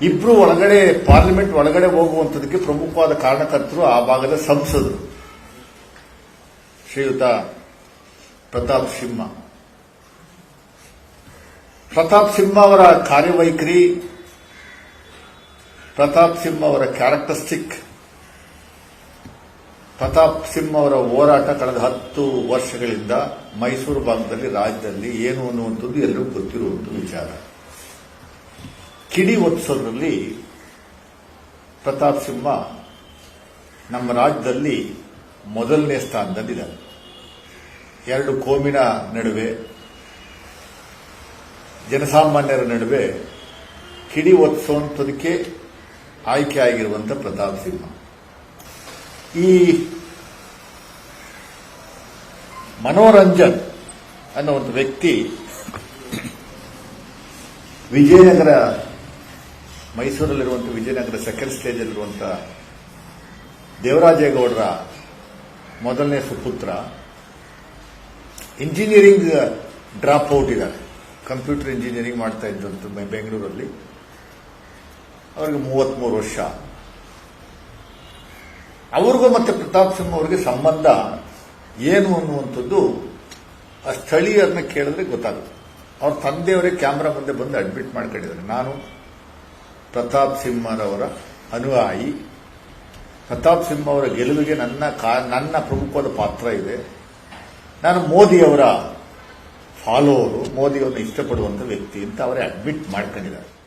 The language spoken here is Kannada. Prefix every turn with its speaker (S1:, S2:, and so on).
S1: ಇಬ್ರು ಒಳಗಡೆ ಪಾರ್ಲಿಮೆಂಟ್ ಒಳಗಡೆ ಹೋಗುವಂಥದಕ್ಕೆ ಪ್ರಮುಖವಾದ ಕಾರಣಕರ್ತರು ಆ ಭಾಗದ ಸಂಸದರು. ಶ್ರೀಯುತ ಪ್ರತಾಪ್ ಸಿಂಹ. ಪ್ರತಾಪ್ ಸಿಂಹ ಅವರ ಕಾರ್ಯವೈಖರಿ, ಪ್ರತಾಪ್ ಸಿಂಹ ಅವರ ಕ್ಯಾರೆಕ್ಟರಿಸ್ಟಿಕ್ ಪ್ರತಾಪ್ ಸಿಂಹ ಅವರ ಹೋರಾಟ ಕಳೆದ ಹತ್ತು ವರ್ಷಗಳಿಂದ ಮೈಸೂರು ಭಾಗದಲ್ಲಿ ರಾಜ್ಯದಲ್ಲಿ ಏನು ಅನ್ನುವಂಥದ್ದು ಎಲ್ಲರಿಗೂ ಗೊತ್ತಿರುವಂಥ ವಿಚಾರ. ಕಿಡಿ ಒತ್ಸೋದ್ರಲ್ಲಿ ಪ್ರತಾಪ್ ಸಿಂಹ ನಮ್ಮ ರಾಜ್ಯದಲ್ಲಿ ಮೊದಲನೇ ಸ್ಥಾನದಲ್ಲಿದ್ದಾರೆ. ಎರಡು ಕೋಮಿನ ನಡುವೆ, ಜನಸಾಮಾನ್ಯರ ನಡುವೆ ಕಿಡಿ ಒತ್ಸೋಂಥದಕ್ಕೆ ಆಯ್ಕೆ ಆಗಿರುವಂಥ ಪ್ರತಾಪ್ ಸಿಂಹ. ಈ ಮನೋರಂಜನ್ ಅನ್ನೋ ಒಂದು ವ್ಯಕ್ತಿ ವಿಜಯನಗರ ಮೈಸೂರಲ್ಲಿರುವಂಥ ವಿಜಯನಗರ ಸೆಕೆಂಡ್ ಸ್ಟೇಜಲ್ಲಿರುವಂಥ ದೇವರಾಜೇಗೌಡರ ಮೊದಲನೇ ಸುಪುತ್ರ. ಇಂಜಿನಿಯರಿಂಗ್ ಡ್ರಾಪ್ ಔಟ್ ಇದ್ದಾರೆ. ಕಂಪ್ಯೂಟರ್ ಇಂಜಿನಿಯರಿಂಗ್ ಮಾಡ್ತಾ ಇದ್ದಂಥ ಬೆಂಗಳೂರಲ್ಲಿ. ಅವರಿಗೆ ಮೂವತ್ಮೂರು ವರ್ಷ. ಅವ್ರಿಗೂ ಮತ್ತೆ ಪ್ರತಾಪ್ ಸಿಂಹ ಅವರಿಗೆ ಸಂಬಂಧ ಏನು ಅನ್ನುವಂಥದ್ದು ಆ ಸ್ಥಳೀಯರನ್ನ ಕೇಳಿದ್ರೆ ಗೊತ್ತಾಗುತ್ತೆ. ಅವ್ರ ತಂದೆಯವರೇ ಕ್ಯಾಮ್ರಾ ಮುಂದೆ ಬಂದು ಅಡ್ಮಿಟ್ ಮಾಡ್ಕೊಂಡಿದ್ದಾರೆ. ನಾನು ಪ್ರತಾಪ್ ಸಿಂಹರವರ ಅನುಯಾಯಿ. ಪ್ರತಾಪ್ ಸಿಂಹ ಅವರ ಗೆಲುವಿಗೆ ನನ್ನ ನನ್ನ ಪ್ರಮುಖವಾದ ಪಾತ್ರ ಇದೆ. ನಾನು ಮೋದಿಯವರ ಫಾಲೋವರು, ಮೋದಿಯವರನ್ನು ಇಷ್ಟಪಡುವಂತ ವ್ಯಕ್ತಿ ಅಂತ ಅವರೇ ಅಡ್ಮಿಟ್ ಮಾಡ್ಕೊಂಡಿದ್ದಾರೆ.